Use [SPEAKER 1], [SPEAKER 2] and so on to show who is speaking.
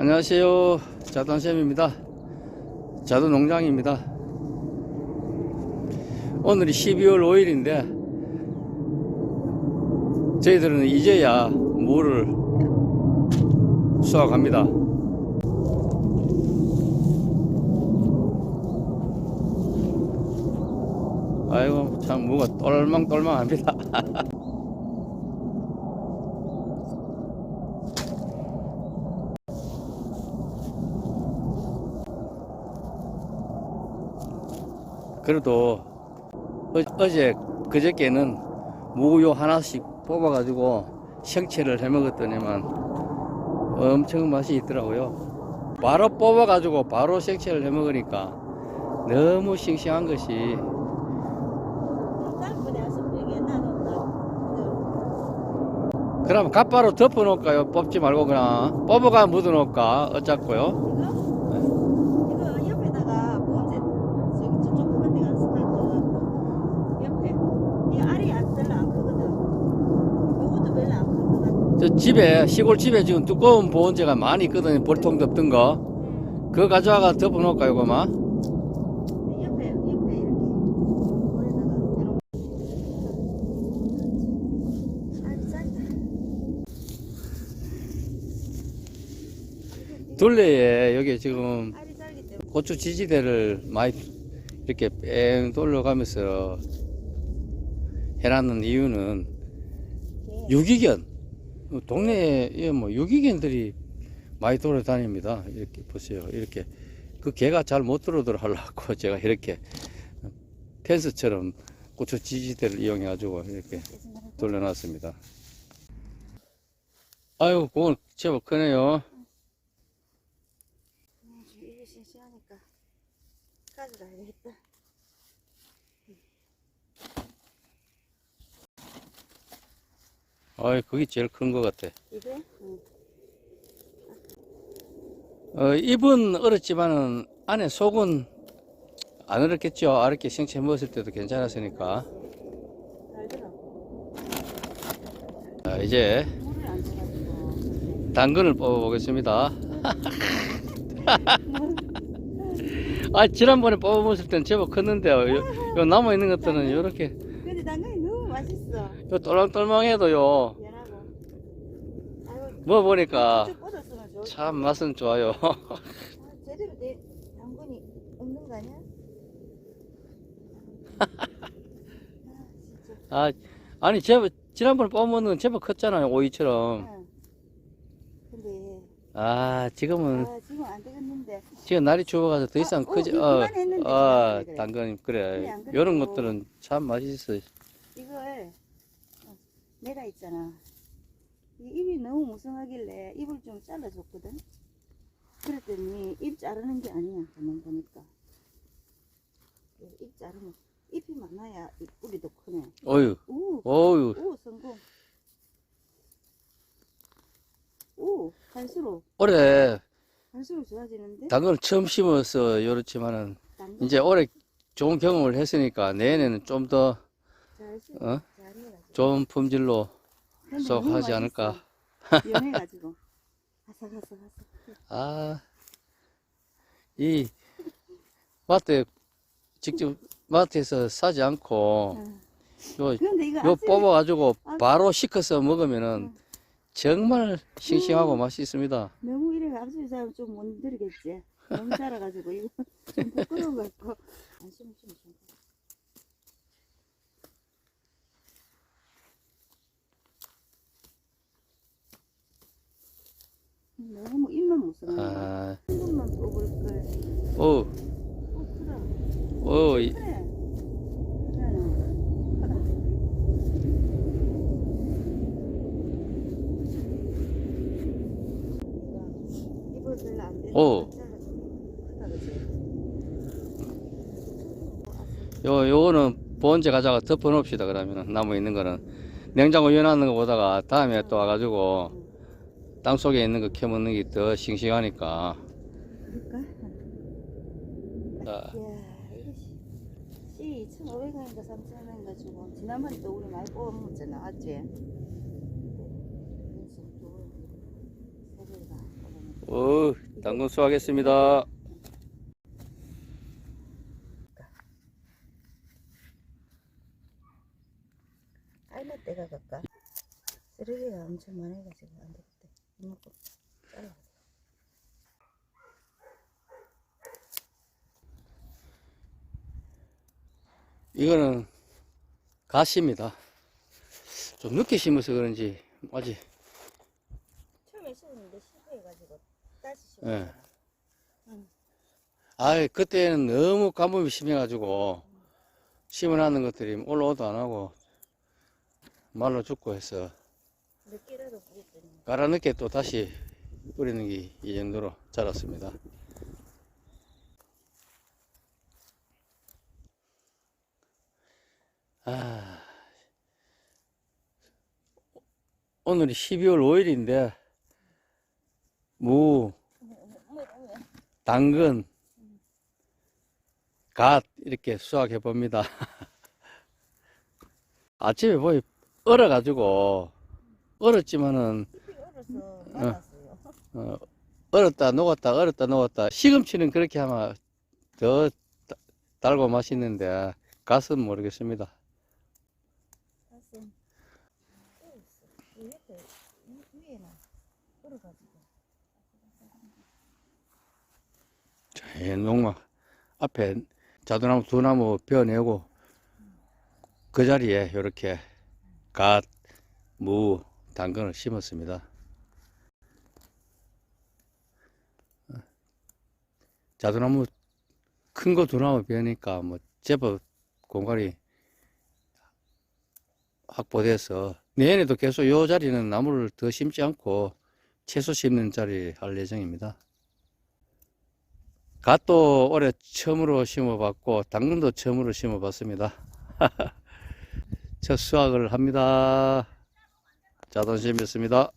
[SPEAKER 1] 안녕하세요. 자단샘입니다. 자두농장입니다. 오늘이 12월 5일인데, 저희들은 이제야 물을 수확합니다. 아이고, 참, 무가 똘망똘망합니다. 그래도 어, 제 그저께는 무요 하나씩 뽑아가지고 생채를 해 먹었더니만 엄청 맛이 있더라고요. 바로 뽑아가지고 바로 생채를 해 먹으니까 너무 싱싱한 것이 그럼 갓바로 덮어 놓을까요? 뽑지 말고 그냥 뽑아가 묻어 놓을까? 어쩌고요?
[SPEAKER 2] 이거 옆에다가 봉제 저기 저쪽 한대 가서 갖고 옆에 이 알이 안 별로 안 크거든. 요것도 별로 안 큰 것 같아.
[SPEAKER 1] 저 집에 시골 집에 지금 두꺼운 보온재가 많이 있거든요. 볼통 덮던 거. 그거 가져와가 덮어 놓을까요, 그만?
[SPEAKER 2] 옆에 옆에 이렇게 물에다가 대놓고. 알이 짜리다.
[SPEAKER 1] 둘레에 여기 지금
[SPEAKER 2] 알이 짜기 때문에
[SPEAKER 1] 고추 지지대를 많이 이렇게 뺑 돌려가면서 해놨는 이유는 유기견 동네에 뭐 유기견들이 많이 돌아다닙니다. 이렇게 보세요. 이렇게 그 개가 잘 못 들어오도록 하려고 제가 이렇게 펜스처럼 고추 지지대를 이용해 가지고 이렇게 돌려놨습니다. 아유 그건 제법 크네요.
[SPEAKER 2] 가져가야겠다.
[SPEAKER 1] 아이 그게 제일 큰 것 같아
[SPEAKER 2] 이거? 응.
[SPEAKER 1] 어, 입은 얼었지만은 안에 속은 안 얼었겠죠. 아랫게 생채 먹었을 때도 괜찮았으니까. 자, 이제. 당근을 뽑아보겠습니다. 아, 지난번에 뽑아봤을 때는 제법 컸는데요. 요, 요 남아있는 것들은 이렇게,
[SPEAKER 2] 맛있어.
[SPEAKER 1] 요 똘랑똘망해도요.
[SPEAKER 2] 연하고. 아이고.
[SPEAKER 1] 먹어보니까
[SPEAKER 2] 쭉 뻗었으면 좋을
[SPEAKER 1] 참 맛은 좋아요.
[SPEAKER 2] 아, 제대로 내 당근이 없는 거 아니야? 아, 진짜.
[SPEAKER 1] 아, 아니, 제법, 지난번에 건 제법 컸잖아요. 오이처럼.
[SPEAKER 2] 응. 근데
[SPEAKER 1] 아, 지금은
[SPEAKER 2] 아, 지금 안 되겠는데.
[SPEAKER 1] 지금 날이 추워가서 더 이상
[SPEAKER 2] 어,
[SPEAKER 1] 크지,
[SPEAKER 2] 어,
[SPEAKER 1] 어, 어,
[SPEAKER 2] 그래.
[SPEAKER 1] 당근,
[SPEAKER 2] 그래,
[SPEAKER 1] 그래.
[SPEAKER 2] 안 그래도.
[SPEAKER 1] 요런 것들은 참 맛있어.
[SPEAKER 2] 이걸 어, 내가 있잖아. 이 입이 너무 무성하길래 입을 좀 잘라줬거든. 그랬더니 입 자르는 게 아니야. 가만 보니까. 예, 입 자르면 잎이 많아야 이 뿌리도 크네.
[SPEAKER 1] 어유,
[SPEAKER 2] 오,
[SPEAKER 1] 어유.
[SPEAKER 2] 오 성공. 오 갈수록
[SPEAKER 1] 올해
[SPEAKER 2] 갈수록 좋아지는데.
[SPEAKER 1] 당근을 처음 심어서 요렇지만은,
[SPEAKER 2] 당근
[SPEAKER 1] 이제 올해 좋은 경험을 했으니까 내년에는 좀 더,
[SPEAKER 2] 잘 수-
[SPEAKER 1] 어? 좋은 품질로 수확하지
[SPEAKER 2] 너무
[SPEAKER 1] 않을까.
[SPEAKER 2] 연해가지고 아삭아삭아삭.
[SPEAKER 1] 아, 이, 마트에, 직접 마트에서 사지 않고,
[SPEAKER 2] 응.
[SPEAKER 1] 요, 요 뽑아가지고
[SPEAKER 2] 아.
[SPEAKER 1] 바로 식혀서 먹으면은
[SPEAKER 2] 응.
[SPEAKER 1] 정말 싱싱하고 맛있습니다.
[SPEAKER 2] 너무 이래 앞서 사람 좀못 들겠지. 너무 자라가지고 이거 좀 부끄러운 것 같고 안 심으면 좀 너무 입만 무서워.
[SPEAKER 1] 아,
[SPEAKER 2] 한 번만 뽑을 걸.
[SPEAKER 1] 오,
[SPEAKER 2] 어.
[SPEAKER 1] 오, 이-
[SPEAKER 2] 그래. 입을 별로 안 되는
[SPEAKER 1] 오.
[SPEAKER 2] 크다 그치?
[SPEAKER 1] 요, 요거는 본제 가져가 덮어 놓읍시다, 그러면은. 나무 있는 거는. 냉장고 열어놓는 거 보다가 다음에 또 와가지고 땅 속에 있는 거 캐먹는 게 더 싱싱하니까.
[SPEAKER 2] 그럴까?
[SPEAKER 1] 자,
[SPEAKER 2] 이야, 이거 씨, 2,500원인가 3,000원인가 주고 지난번에 또 우리 많이 뽑아 먹었잖아, 맞지?
[SPEAKER 1] 어, 당근 수확했습니다.
[SPEAKER 2] 알마 때가 갈까? 쓰레기가 엄청 많아가지고 안 되겠다. 이만큼 잘라.
[SPEAKER 1] 이거는 가시입니다. 좀 늦게 심어서 그런지 아직
[SPEAKER 2] 처음에 심었는데 실패해가지고 다시 심었어.
[SPEAKER 1] 예. 아 그때는 너무 가뭄이 심해가지고 심어놨는 것들이 올라오도 안 하고 말로 죽고 해서
[SPEAKER 2] 늦게라도 뿌렸더니
[SPEAKER 1] 깔아 늦게 또 다시 뿌리는 게 이 정도로 자랐습니다. 아, 오늘이 12월 5일인데 무, 당근, 갓 이렇게 수확해 봅니다. 아침에 보이 얼어가지고 얼었지만은
[SPEAKER 2] 말랐어요.
[SPEAKER 1] 어, 얼었다 녹았다 얼었다 녹았다 시금치는 그렇게 하면 더 다- 달고 맛있는데 모르겠습니다.
[SPEAKER 2] 가슴 위에나 얼어가지고.
[SPEAKER 1] 이 농막 앞에 자두나무 두 나무 베어내고 그 자리에 이렇게 갓, 무, 당근을 심었습니다. 자두나무 큰 거 두 나무 베니까 뭐 제법 공간이 확보돼서 내년에도 계속 이 자리는 나무를 더 심지 않고 채소 심는 자리 할 예정입니다. 갓도 올해 처음으로 심어봤고 당근도 처음으로 심어봤습니다. 첫 수확을 합니다. 자돈심이었습니다.